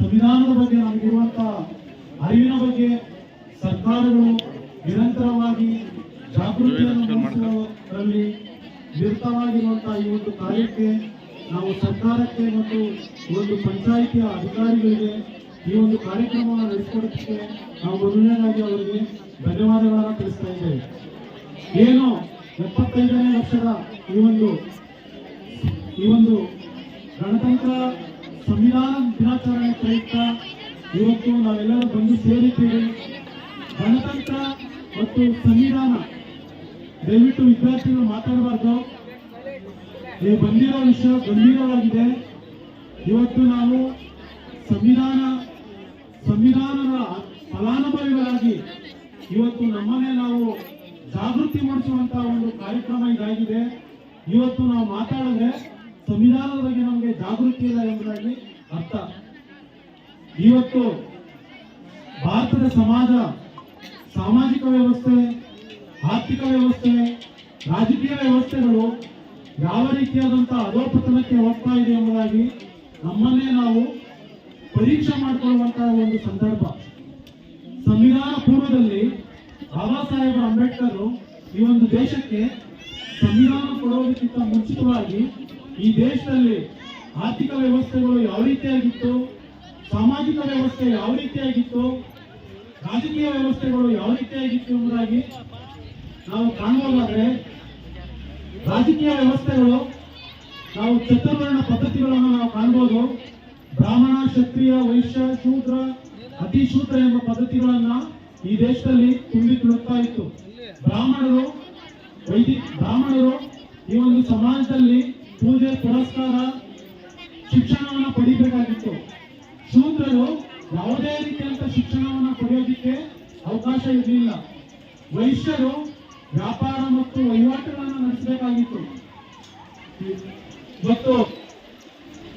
ಸಂವಿಧಾನದ ಬಗ್ಗೆ ನಮಗಿರುವಂತಹ ಅರಿವಿನ ಬಗ್ಗೆ ಸರ್ಕಾರಗಳು ನಿರಂತರವಾಗಿ ಜಾಗೃತಿಯನ್ನು ಮೂಡಿಸುವುದರಲ್ಲಿ ನಿರತವಾಗಿರುವಂತಹ ಈ ಒಂದು ಕಾರ್ಯಕ್ಕೆ ನಾವು ಸರ್ಕಾರಕ್ಕೆ ಮತ್ತು ಈ ಒಂದು ಪಂಚಾಯಿತಿಯ ಅಧಿಕಾರಿಗಳಿಗೆ ಈ ಒಂದು ಕಾರ್ಯಕ್ರಮವನ್ನು ನಡೆಸಿಕೊಡೋದಕ್ಕೆ ನಾವು ಮೊದಲನೇದಾಗಿ ಅವರಿಗೆ ಧನ್ಯವಾದಗಳನ್ನು ತಿಳಿಸ್ತಾ ಇದ್ದೇವೆ. ಏನು ಎಪ್ಪತ್ತೈದನೇ ವರ್ಷದ ಈ ಒಂದು ಈ ಒಂದು ಗಣತಂತ್ರ ಸಂವಿಧಾನ ದಿನಾಚರಣೆ ಪ್ರಯುಕ್ತ ಇವತ್ತು ನಾವೆಲ್ಲರೂ ಬಂದು ಸೇರಿದ್ದೇವೆ. ಗಣತಂತ್ರ ಮತ್ತು ಸಂವಿಧಾನ. ದಯವಿಟ್ಟು ವಿದ್ಯಾರ್ಥಿಗಳು ಮಾತಾಡಬಾರ್ದು. ಈ ಬಂದಿರೋ ವಿಷಯ ಗಂಭೀರವಾಗಿದೆ. ಇವತ್ತು ನಾವು ಸಂವಿಧಾನ, ಸಂವಿಧಾನದ ಫಲಾನುಭವಿಗಳಾಗಿ ಇವತ್ತು ನಮ್ಮನ್ನೇ ನಾವು ಜಾಗೃತಿ ಮೂಡಿಸುವಂತಹ ಒಂದು ಕಾರ್ಯಕ್ರಮ ಇದಾಗಿದೆ. ಇವತ್ತು ನಾವು ಮಾತಾಡಿದ್ರೆ ಸಂವಿಧಾನದ ಬಗ್ಗೆ ನಮಗೆ ಜಾಗೃತಿ ಇಲ್ಲ ಎಂಬುದಾಗಿ ಅರ್ಥ. ಇವತ್ತು ಭಾರತದ ಸಮಾಜ, ಸಾಮಾಜಿಕ ವ್ಯವಸ್ಥೆ, ಆರ್ಥಿಕ ವ್ಯವಸ್ಥೆ, ರಾಜಕೀಯ ವ್ಯವಸ್ಥೆಗಳು ಯಾವ ರೀತಿಯಾದಂತಹ ಅಧೋಪತನಕ್ಕೆ ಹೋಗ್ತಾ ಇದೆ ಎಂಬುದಾಗಿ ನಮ್ಮನ್ನೇ ನಾವು ಪರೀಕ್ಷೆ ಮಾಡಿಕೊಳ್ಳುವಂತಹ ಒಂದು ಸಂದರ್ಭ. ಸಂವಿಧಾನ ಪೂರ್ವದಲ್ಲಿ ಬಾಬಾ ಸಾಹೇಬ್ ಅಂಬೇಡ್ಕರ್ ಈ ಒಂದು ದೇಶಕ್ಕೆ ಸಂವಿಧಾನ ಕೊಡುವುದಕ್ಕಿಂತ ಮುಂಚಿತವಾಗಿ ಈ ದೇಶದಲ್ಲಿ ಆರ್ಥಿಕ ವ್ಯವಸ್ಥೆಗಳು ಯಾವ ರೀತಿಯಾಗಿತ್ತು? ಸಾಮಾಜಿಕ ವ್ಯವಸ್ಥೆ ಯಾವ ರೀತಿಯಾಗಿತ್ತು? ರಾಜಕೀಯ ವ್ಯವಸ್ಥೆಗಳು ಯಾವ ರೀತಿಯಾಗಿತ್ತು ಎಂಬುದಾಗಿ ನಾವು ಕಾಣಬಹುದಾದ್ರೆ ರಾಜಕೀಯ ವ್ಯವಸ್ಥೆಗಳು ನಾವು ಚತುರ್ವರ್ಣ ಪದ್ಧತಿಗಳನ್ನು ನಾವು ಕಾಣಬಹುದು ಬ್ರಾಹ್ಮಣ, ಕ್ಷತ್ರಿಯ, ವೈಶ್ಯ, ಶೂದ್ರ ಅತಿ ಶೂದ್ರ ಎಂಬ ಪದ್ಧತಿಗಳನ್ನ ಈ ದೇಶದಲ್ಲಿ ತುಂಬಿ ತುಳುಕ್ತಾ ಇತ್ತು. ಬ್ರಾಹ್ಮಣರು, ವೈದಿಕ ಬ್ರಾಹ್ಮಣರು ಈ ಒಂದು ಸಮಾಜದಲ್ಲಿ ಪೂಜೆ ಪುರಸ್ಕಾರ ಶಿಕ್ಷಣವನ್ನು ಪಡಿಬೇಕಾಗಿತ್ತು. ಶೂದ್ರರು ಯಾವುದೇ ರೀತಿಯಂತ ಶಿಕ್ಷಣವನ್ನು ಪಡೆಯೋದಿಕ್ಕೆ ಅವಕಾಶ ಇರಲಿಲ್ಲ. ವೈಶ್ಯರು ವ್ಯಾಪಾರ ಮತ್ತು ವಹಿವಾಟುಗಳನ್ನು ನಡೆಸಬೇಕಾಗಿತ್ತು. ಮತ್ತು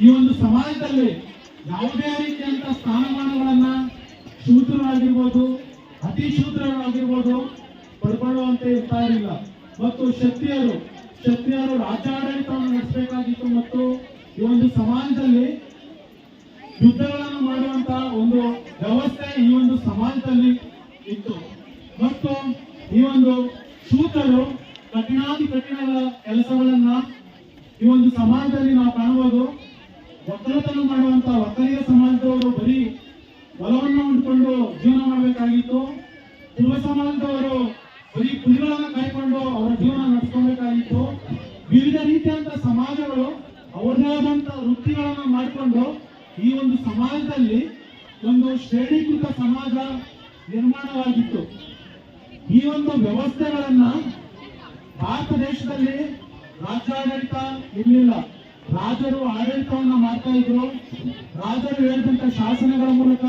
ಈ ಒಂದು ಸಮಾಜದಲ್ಲಿ ಯಾವುದೇ ರೀತಿಯಂತ ಸ್ಥಾನಮಾನಗಳನ್ನ ಶೂದ್ರರಾಗಿರ್ಬೋದು ಅತಿ ಶೂದ್ರರಾಗಿರ್ಬೋದು ಪಡ್ಕೊಳ್ಳುವಂತೆ ಇರ್ತಾ ಇರಲಿಲ್ಲ. ಮತ್ತು ಕ್ಷತ್ರಿಯರು ಕ್ಷತ್ರಿಯರು ರಾಜ್ಯಾಡಳಿತವನ್ನು ನಡೆಸಬೇಕಾಗಿತ್ತು ಮತ್ತು ಈ ಒಂದು ಸಮಾಜದಲ್ಲಿ ಯುದ್ಧಗಳನ್ನು ಮಾಡುವಂತಹ ಒಂದು ವ್ಯವಸ್ಥೆ ಈ ಒಂದು ಸಮಾಜದಲ್ಲಿ ಇತ್ತು. ಮತ್ತು ಈ ಒಂದು ಸೂತರು ಕಠಿಣಾತಿ ಕಠಿಣದ ಕೆಲಸಗಳನ್ನ ಈ ಒಂದು ಸಮಾಜದಲ್ಲಿ ನಾವು ಕಾಣಬಹುದು. ಒಕ್ಕಲತನ ಮಾಡುವಂತ ಒಕ್ಕಲಿಗ ಸಮಾಜದವರು ಬರೀ ಬಲವನ್ನು ಉಂಡ್ಕೊಂಡು ಜೀವನ ಮಾಡಬೇಕಾಗಿತ್ತು. ಯುವ ಸಮಾಜದವರು ಬರೀ ಕುರಿಗಳನ್ನ ಕಾಯ್ಕೊಂಡು ಅವರ ಜೀವನ ನಡ್ಸ್ಕೊಬೇಕಾಗಿತ್ತು ವಿವಿಧ ರೀತಿಯಂತ ಸಮಾಜಗಳು ಅವರದೇ ಆದಂತ ವೃತ್ತಿಗಳನ್ನ ಮಾಡಿಕೊಂಡು ಈ ಒಂದು ಸಮಾಜದಲ್ಲಿ ಒಂದು ಶ್ರೇಣೀಕೃತ ಸಮಾಜ ನಿರ್ಮಾಣವಾಗಿತ್ತು. ಈ ಒಂದು ವ್ಯವಸ್ಥೆಗಳನ್ನ ಭಾರತ ದೇಶದಲ್ಲಿ ರಾಜ್ಯಾಡಳಿತ ಇರಲಿಲ್ಲ. ರಾಜರು ಆಡಳಿತವನ್ನ ಮಾಡ್ತಾ ಇದ್ರು. ರಾಜರು ಹೇಳಿದಂತ ಶಾಸನಗಳ ಮೂಲಕ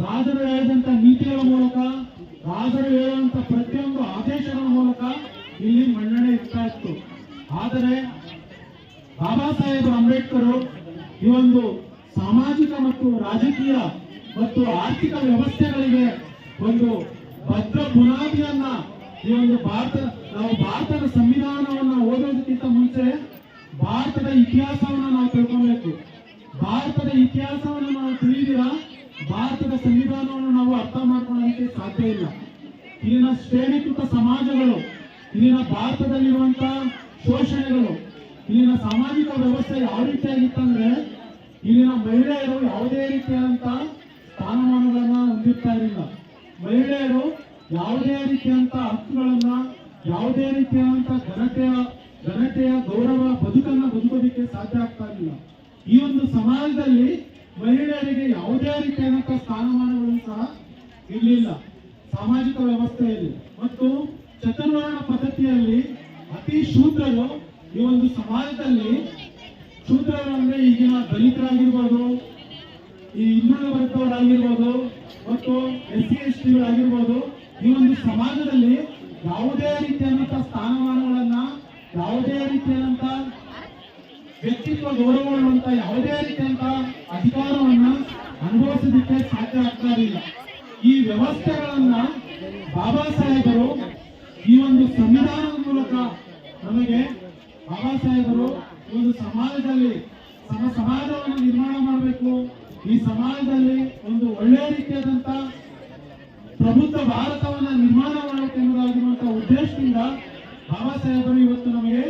ರಾಜರು ಹೇಳಿದಂತ ನೀತಿಗಳ ಮೂಲಕ, ರಾಜರು ಹೇಳುವಂತ ಪ್ರತಿಯೊಂದು ಆದೇಶಗಳ ಮೂಲಕ ಇಲ್ಲಿ ಮನ್ನಣೆ ಇರ್ತಾ ಇತ್ತು. ಆದರೆ ಬಾಬಾ ಸಾಹೇಬ್ ಅಂಬೇಡ್ಕರ್ ಈ ಒಂದು ಸಾಮಾಜಿಕ ಮತ್ತು ರಾಜಕೀಯ ಮತ್ತು ಆರ್ಥಿಕ ವ್ಯವಸ್ಥೆಗಳಿಗೆ ಒಂದು ಭದ್ರ ಬುನಾದಿಯನ್ನ ಈ ಒಂದು ಭಾರತ, ನಾವು ಭಾರತದ ಸಂವಿಧಾನವನ್ನ ಓದೋದಕ್ಕಿಂತ ಮುಂಚೆ ಭಾರತದ ಇತಿಹಾಸವನ್ನ ನಾವು ತಿಳ್ಕೊಬೇಕು. ಭಾರತದ ಇತಿಹಾಸವನ್ನು ನಾವು ತಿಳಿದಿರ? ಭಾರತದ ಸಂವಿಧಾನವನ್ನು ನಾವು ಅರ್ಥ ಮಾಡ್ಕೊಳ್ಳೋದಕ್ಕೆ ಸಾಧ್ಯ ಇಲ್ಲ. ಇಲ್ಲಿನ ಶ್ರೇಣೀಕೃತ ಸಮಾಜಗಳು, ಇಲ್ಲಿನ ಭಾರತದಲ್ಲಿರುವಂತಹ ಶೋಷಣೆಗಳು, ಇಲ್ಲಿನ ಸಾಮಾಜಿಕ ವ್ಯವಸ್ಥೆ ಯಾವ ರೀತಿಯಾಗಿತ್ತಂದ್ರೆ ಇಲ್ಲಿನ ಮಹಿಳೆಯರು ಯಾವುದೇ ರೀತಿಯಾದಂತಹ ಸ್ಥಾನಮಾನಗಳನ್ನ ಹೊಂದಿರ್ತಾ ಇರಲಿಲ್ಲ. ಮಹಿಳೆಯರು ಯಾವುದೇ ರೀತಿಯಂತ ಹಕ್ಕುಗಳನ್ನ, ಯಾವುದೇ ರೀತಿಯಾದಂಥ ಘನತೆಯ ಘನತೆಯ ಗೌರವ ಬದುಕನ್ನ ಬದುಕೋದಿಕ್ಕೆ ಸಾಧ್ಯ ಆಗ್ತಾ ಇರಲಿಲ್ಲ. ಈ ಒಂದು ಸಮಾಜದಲ್ಲಿ ಮಹಿಳೆಯರಿಗೆ ಯಾವುದೇ ರೀತಿಯಾದಂತಹ ಸ್ಥಾನಮಾನಗಳು ಸಹ ಇರಲಿಲ್ಲ ಸಾಮಾಜಿಕ ವ್ಯವಸ್ಥೆಯಲ್ಲಿ ಮತ್ತು ಚತುರ್ವರ್ಣ ಪದ್ಧತಿಯಲ್ಲಿ ಅತಿ ಶೂದ್ರರು ಈ ಒಂದು ಸಮಾಜದಲ್ಲಿ ಶೂದ್ರರು ಅಂದ್ರೆ ಈಗಿನ ದಲಿತರಾಗಿರ್ಬೋದು, ಈ ಹಿಂದುಳಿದ ವರ್ಗದವರಾಗಿರ್ಬೋದು ಮತ್ತು ಎಸ್ ಸಿ ಎಸ್ ಟಿಗಳಾಗಿರ್ಬೋದು ಈ ಒಂದು ಸಮಾಜದಲ್ಲಿ ಯಾವುದೇ ರೀತಿಯಾದಂತಹ ಸ್ಥಾನಮಾನಗಳನ್ನ, ಯಾವುದೇ ರೀತಿಯಾದಂತ ವ್ಯಕ್ತಿತ್ವ ಗೌರವ ಮಾಡುವಂತ ಯಾವುದೇ ರೀತಿಯಂತ ಅಧಿಕಾರವನ್ನ ಅನುಭವಿಸೋದಕ್ಕೆ ಸಾಧ್ಯ ಆಗ್ತಾ ಇರಲಿಲ್ಲ ಈ ವ್ಯವಸ್ಥೆಗಳನ್ನ ಬಾಬಾ ಸಾಹೇಬರು ಈ ಒಂದು ಸಂವಿಧಾನದ ಮೂಲಕ ನಮಗೆ ಬಾಬಾ ಸಾಹೇಬರು ಒಂದು ಸಮಾಜದಲ್ಲಿ ಸಮ ಸಮಾಜವನ್ನು ನಿರ್ಮಾಣ ಮಾಡಬೇಕು. ಈ ಸಮಾಜದಲ್ಲಿ ಒಂದು ಒಳ್ಳೆಯ ರೀತಿಯಾದಂತ ಪ್ರಬುದ್ಧ ಭಾರತವನ್ನ ನಿರ್ಮಾಣ ಮಾಡಬೇಕು ಎಂಬುದಾಗಿರುವಂತಹ ಉದ್ದೇಶದಿಂದ ಬಾಬಾ ಸಾಹೇಬರು ಇವತ್ತು ನಮಗೆ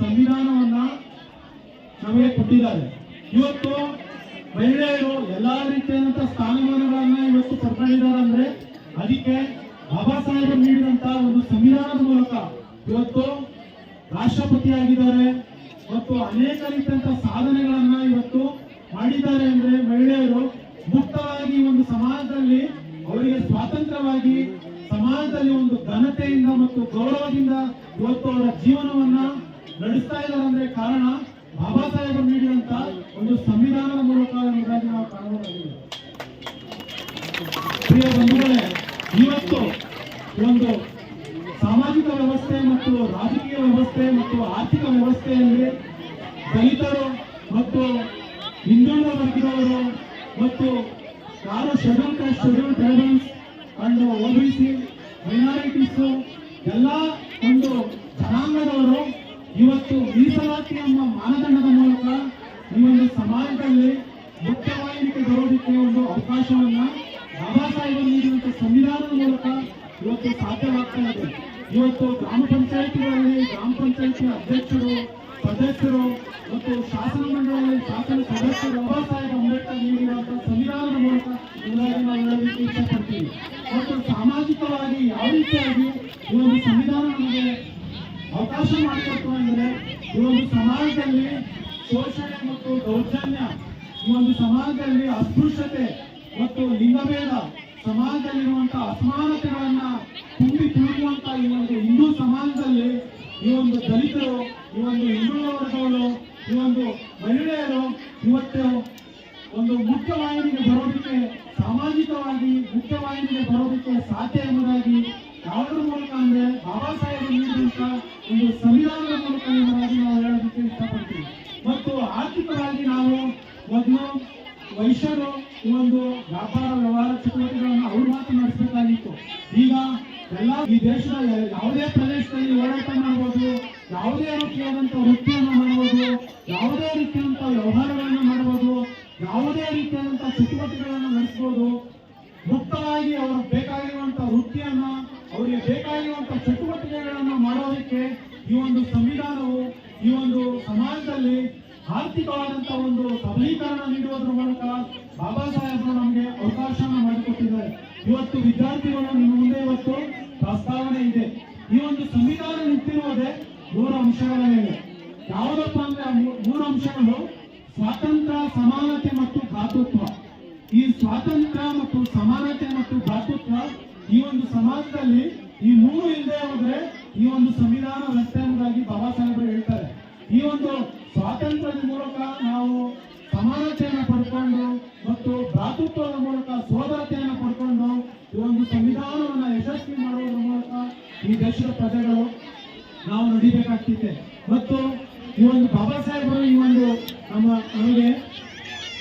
ಸಂವಿಧಾನವನ್ನ ನಮಗೆ ಕೊಟ್ಟಿದ್ದಾರೆ. ಇವತ್ತು ಮಹಿಳೆಯರು ಎಲ್ಲಾ ರೀತಿಯಾದಂತಹ ಸ್ಥಾನಮಾನಗಳನ್ನ ಇವತ್ತು ಪಡ್ಕೊಂಡಿದ್ದಾರೆ ಅಂದ್ರೆ ಅದಕ್ಕೆ ಬಾಬಾ ಸಾಹೇಬರು ನೀಡಿದಂತ ಒಂದು ಸಂವಿಧಾನದ ಮೂಲಕ ಇವತ್ತು ರಾಷ್ಟ್ರಪತಿ ಆಗಿದ್ದಾರೆ ಮತ್ತು ಅನೇಕ ರೀತಿಯಂತಹ ಸಾಧನೆಗಳನ್ನ ಇವತ್ತು ಮಾಡಿದ್ದಾರೆ ಅಂದ್ರೆ ಮಹಿಳೆಯರು ಮುಕ್ತವಾಗಿ ಒಂದು ಸಮಾಜದಲ್ಲಿ ಅವರಿಗೆ ಸ್ವಾತಂತ್ರ್ಯವಾಗಿ ಸಮಾಜದಲ್ಲಿ ಒಂದು ಘನತೆಯಿಂದ ಮತ್ತು ಗೌರವದಿಂದ ಇವತ್ತು ಅವರ ಜೀವನವನ್ನ ನಡೆಸ್ತಾ ಇದ್ದಾರೆ ಅಂದ್ರೆ ಕಾರಣ ಬಾಬಾ ಸಾಹೇಬರು ನೀಡಿದಂತ ಒಂದು ಸಂವಿಧಾನದ ಮೂಲಕ ಎಂಬುದಾಗಿ ನಾವು ಕಾಣಬಹುದಾಗಿದೆ. ಪ್ರಿಯ ಬಂಧುಗಳೇ, ಇವತ್ತು ಒಂದು ಸಾಮಾಜಿಕ ವ್ಯವಸ್ಥೆ ಮತ್ತು ರಾಜಕೀಯ ವ್ಯವಸ್ಥೆ ಮತ್ತು ಆರ್ಥಿಕ ವ್ಯವಸ್ಥೆಯಲ್ಲಿ ದಲಿತರು ಮತ್ತು ಹಿಂದುಳಿದ ವರ್ಗದವರು ಮತ್ತು ಯಾರು schedule caste schedule tribals and OBC minorities ಎಲ್ಲ ಒಂದು ಜನಾಂಗದವರು ಇವತ್ತು ಮೀಸಲಾತಿ ಎಂಬ ಮಾನದಂಡದ ಮೂಲಕ ಈ ಒಂದು ಸಮಾಜದಲ್ಲಿ ಮುಖ್ಯವಾಹಿನಿಗೆ ಬರೋದಕ್ಕೆ ಒಂದು ಅವಕಾಶವನ್ನ ಬಾಬಾ ಸಾಹೇಬರು ನೀಡಿದಂತ ಸಂವಿಧಾನದ ಮೂಲಕ ಇವತ್ತು ಸಾಧ್ಯವಾಗ್ತಾ ಇದೆ. ಇವತ್ತು ಗ್ರಾಮ ಪಂಚಾಯತಿಗಳಲ್ಲಿ ಗ್ರಾಮ ಪಂಚಾಯತಿ ಅಧ್ಯಕ್ಷರು, ಸದಸ್ಯರು ಮತ್ತು ಶಾಸನ ಮಂಡಳಿಯಲ್ಲಿ ಶಾಸನ ಸದಸ್ಯರು ಬಾಬಾ ಸಾಹೇಬ್ ಅಂಬೇಡ್ಕರ್ ನೀಡಿರುವಂತಹ ಸಂವಿಧಾನದ ಮೂಲಕ ಇವುಗಳನ್ನು ನಾವು ಹೇಳಲಿಕ್ಕೆ ಇಷ್ಟಪಡ್ತೀವಿ. ಮತ್ತು ಸಾಮಾಜಿಕವಾಗಿ ಯಾವ ರೀತಿಯಾಗಿ ಈ ಒಂದು ಸಂವಿಧಾನ ನಮಗೆ ಅವಕಾಶ ಮಾಡಿಕೊಟ್ಟು ಅಂದರೆ ಈ ಒಂದು ಸಮಾಜದಲ್ಲಿ ಶೋಷಣೆ ಮತ್ತು ದೌರ್ಜನ್ಯ, ಈ ಒಂದು ಸಮಾಜದಲ್ಲಿ ಅಸ್ಪೃಶ್ಯತೆ ಮತ್ತು ಲಿಂಗಭೇದ ಸಮಾಜದಲ್ಲಿರುವಂತಹ ಅಸಮಾನತೆಗಳನ್ನ ತುಂಬಿ ತುಳುಕುವಂತ ಈ ಒಂದು ಹಿಂದೂ ಸಮಾಜದಲ್ಲಿ ಈ ಒಂದು ದಲಿತರು, ಈ ಒಂದು ಹಿಂದೂ ವರ್ಗಗಳು ಈ ಒಂದು ಮಹಿಳೆಯರು ಇವತ್ತು ಒಂದು ಮುಖ್ಯವಾಹಿನಿಗೆ ಬರೋದಕ್ಕೆ, ಸಾಮಾಜಿಕವಾಗಿ ಮುಖ್ಯವಾಹಿನಿಗೆ ಬರೋದಕ್ಕೆ ಸಾಧ್ಯ ಎಂಬುದಾಗಿ ಯಾವುದರ ಮೂಲಕ ಅಂದ್ರೆ ಬಾಬಾ ಸಾಹೇಬ್ ನೀಡಿದಂತ ಒಂದು ಸಂವಿಧಾನದ ಮೂಲಕ ಎಂಬುದಾಗಿ ನಾವು ಹೇಳೋದಕ್ಕೆ ಇಷ್ಟಪಡ್ತೀವಿ ಮತ್ತು ಆರ್ಥಿಕವಾಗಿ ನಾವು ಮೊದಲು ಈ ಒಂದು ವ್ಯಾಪಾರ ವ್ಯವಹಾರ ಚಟುವಟಿಕೆಗಳನ್ನು ಅವ್ರು ಮಾತ್ರ ನಡೆಸಬೇಕಾಗಿತ್ತು. ಈಗ ಎಲ್ಲ ಈ ದೇಶದ ಯಾವುದೇ ಪ್ರದೇಶದಲ್ಲಿ ಹೋರಾಟ ಮಾಡ್ಬೋದು, ಯಾವುದೇ ರೀತಿಯಾದಂಥ ವೃತ್ತಿಯನ್ನು ಮಾಡ್ಬೋದು, ಯಾವುದೇ ರೀತಿಯಾದಂಥ ವ್ಯವಹಾರಗಳನ್ನು ಮಾಡ್ಬೋದು, ಯಾವುದೇ ರೀತಿಯಾದಂಥ ಚಟುವಟಿಕೆಗಳನ್ನು ನಡೆಸ್ಬೋದು, ಮುಕ್ತವಾಗಿ ಅವ್ರಿಗೆ ಬೇಕಾಗಿರುವಂಥ ವೃತ್ತಿಯನ್ನು, ಅವರಿಗೆ ಬೇಕಾಗಿರುವಂಥ ಚಟುವಟಿಕೆಗಳನ್ನು ಮಾಡೋದಕ್ಕೆ ಈ ಒಂದು ಸಂವಿಧಾನವು, ಈ ಒಂದು ಸಮಾಜದಲ್ಲಿ ಆರ್ಥಿಕವಾದಂತ ಒಂದು ಸಬಲೀಕರಣ ನೀಡುವುದರ ಮೂಲಕ ಬಾಬಾ ಸಾಹೇಬರು ನಮಗೆ ಅವಕಾಶವನ್ನು ಮಾಡಿಕೊಟ್ಟಿದ್ದಾರೆ. ಇವತ್ತು ವಿದ್ಯಾರ್ಥಿಗಳು ನಿಮ್ಮ ಮುಂದೆ ಇವತ್ತು ಪ್ರಸ್ತಾವನೆ ಇದೆ. ಈ ಒಂದು ಸಂವಿಧಾನ ನಿಂತಿರುವುದೇ ಮೂರು ಅಂಶಗಳ ಮೇಲೆ. ಯಾವುದಪ್ಪ ಅಂದ್ರೆ ಮೂರು ಅಂಶಗಳು ಸ್ವಾತಂತ್ರ್ಯ, ಸಮಾನತೆ ಮತ್ತು ಭ್ರಾತೃತ್ವ. ಈ ಸ್ವಾತಂತ್ರ್ಯ ಮತ್ತು ಸಮಾನತೆ ಮತ್ತು ಭ್ರಾತೃತ್ವ ಈ ಒಂದು ಸಮಾಜದಲ್ಲಿ ಈ ಮೂರು ಇಲ್ಲದೆ ಹೋದ್ರೆ ಈ ಒಂದು ಸಂವಿಧಾನ ರಸ್ತೆ ಎಂಬುದಾಗಿ ಬಾಬಾ ಸಾಹೇಬರು ಹೇಳ್ತಾರೆ. ಈ ಒಂದು ಸ್ವಾತಂತ್ರ್ಯದ ಮೂಲಕ ನಾವು ಸಮಾನತೆಯನ್ನು ಪಡ್ಕೊಂಡು ಮತ್ತು ಭ್ರಾತೃತ್ವದ ಮೂಲಕ ಸೋದರತೆಯನ್ನು ಪಡ್ಕೊಂಡು ಈ ಒಂದು ಸಂವಿಧಾನವನ್ನು ಯಶಸ್ವಿ ಮಾಡುವುದರ ಮೂಲಕ ಈ ದೇಶದ ಪ್ರಜೆಗಳು ನಾವು ನಡಿಬೇಕಾಗ್ತಿದೆ. ಮತ್ತು ಈ ಒಂದು ಬಾಬಾ ಸಾಹೇಬರು ಈ ಒಂದು ನಮ್ಮ ನಮಗೆ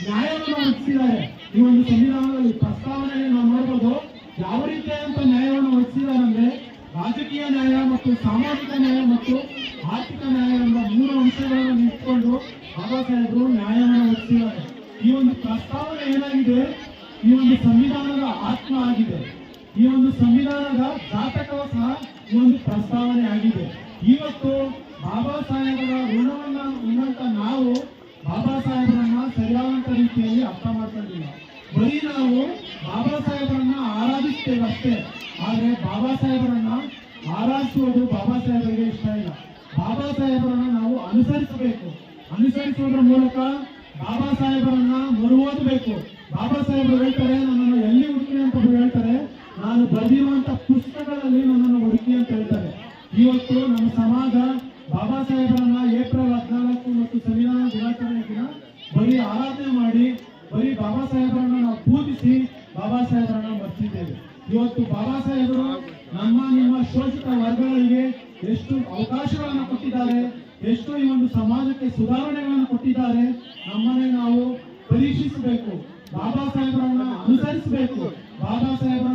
ನ್ಯಾಯವನ್ನು ಒದಗಿಸಿದ್ದಾರೆ. ಈ ಒಂದು ಸಂವಿಧಾನದಲ್ಲಿ ಪ್ರಸ್ತಾವನೆಯಲ್ಲಿ ನಾವು ನೋಡ್ಬೋದು ಯಾವ ರೀತಿಯಾದಂಥ ನ್ಯಾಯವನ್ನು ಒದಗಿಸಿದ್ದಾರೆ ಅಂದ್ರೆ ರಾಜಕೀಯ ನ್ಯಾಯ ಮತ್ತು ಸಾಮಾಜಿಕ ನ್ಯಾಯ ಮತ್ತು ಆರ್ಥಿಕ ನ್ಯಾಯ ಎಂಬ ಮೂರು ಅಂಶಗಳನ್ನು ಇಟ್ಕೊಂಡು ಬಾಬಾ ಸಾಹೇಬರು ನ್ಯಾಯವನ್ನು ಒಪ್ಪಿದ್ದಾರೆ. ಈ ಒಂದು ಪ್ರಸ್ತಾವನೆ ಏನಾಗಿದೆ? ಈ ಒಂದು ಸಂವಿಧಾನದ ಆತ್ಮ ಆಗಿದೆ. ಈ ಒಂದು ಸಂವಿಧಾನದ ಜಾತಕವೂ ಸಹ ಈ ಒಂದು ಪ್ರಸ್ತಾವನೆ ಆಗಿದೆ. ಇವತ್ತು ಬಾಬಾ ಸಾಹೇಬರ ಋಣವನ್ನು ಉನ್ನಂತ ನಾವು ಬಾಬಾ ಸಾಹೇಬರನ್ನ ಸರಿಯಾದಂತ ರೀತಿಯಲ್ಲಿ ಅರ್ಥ ಮಾಡ್ಕೊಂಡಿಲ್ಲ. ಬರೀ ನಾವು ಬಾಬಾ ಸಾಹೇಬರನ್ನ ಆರಾಧಿಸ್ತೇವೆ ಅಷ್ಟೇ ಆದ್ರೆ ಬಾಬಾ ಸಾಹೇಬರನ್ನ ಆರಾಧಿಸುವುದು ಬಾಬಾ ಸಾಹೇಬರಿಗೆ ಇಷ್ಟ ಇಲ್ಲ. ಬಾಬಾ ಸಾಹೇಬರನ್ನ ನಾವು ಅನುಸರಿಸಬೇಕು. ಅನುಸರಿಸುವುದರ ಮೂಲಕ ಬಾಬಾ ಸಾಹೇಬರನ್ನ ಮರು ಓದಬೇಕು ಬಾಬಾ ಸಾಹೇಬರು ಹೇಳ್ತಾರೆ, ನನ್ನನ್ನು ಎಲ್ಲಿ ಹುಡುಕಿ ಅಂತ ಹೇಳ್ತಾರೆ, ನಾನು ಬರೆದಿರುವಂತ ಪುಸ್ತಕಗಳಲ್ಲಿ ನನ್ನನ್ನು ಹುಡುಕಿ ಅಂತ ಹೇಳ್ತಾರೆ. ಇವತ್ತು ನಮ್ಮ ಸಮಾಜ ಬಾಬಾ ಸಾಹೇಬರನ್ನ ಏಪ್ರಿಲ್ ಹದಿನಾಲ್ಕು ಮತ್ತು ಸಂವಿಧಾನ ದಿನಾಚರಣೆ ದಿನ ಬರೀ ಆರಾಧನೆ ಮಾಡಿ, ಬರೀ ಬಾಬಾ ಸಾಹೇಬರನ್ನ ನಾವು ಪೂಜಿಸಿ, ಬಾಬಾ ಸಾಹೇಬರನ್ನ ಮರ್ತಿದ್ದೇವೆ ಇವತ್ತು ಬಾಬಾ ಸಾಹೇಬರು ನಮ್ಮ ನಿಮ್ಮ ಶೋಷಿತ ವರ್ಗಗಳಿಗೆ ಎಷ್ಟು ಅವಕಾಶಗಳನ್ನು ಕೊಟ್ಟಿದ್ದಾರೆ. ಎಷ್ಟು ಈ ಒಂದು ಸಮಾಜಕ್ಕೆ ಸುಧಾರಣೆಗಳನ್ನು ಕೊಟ್ಟಿದ್ದಾರೆ. ನಮ್ಮನ್ನೇ ನಾವು ಪರೀಕ್ಷಿಸಬೇಕು. ಬಾಬಾ ಸಾಹೇಬರನ್ನ ಅನುಸರಿಸಬೇಕು. ಬಾಬಾ ಸಾಹೇಬರನ್ನ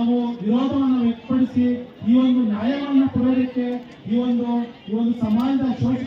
ನಾವು ವಿರೋಧವನ್ನು ವ್ಯಕ್ತಪಡಿಸಿ ಈ ಒಂದು ನ್ಯಾಯವನ್ನು ಕೊಡೋದಕ್ಕೆ ಈ ಒಂದು ಈ ಒಂದು ಸಮಾಜದ ಶೋಷ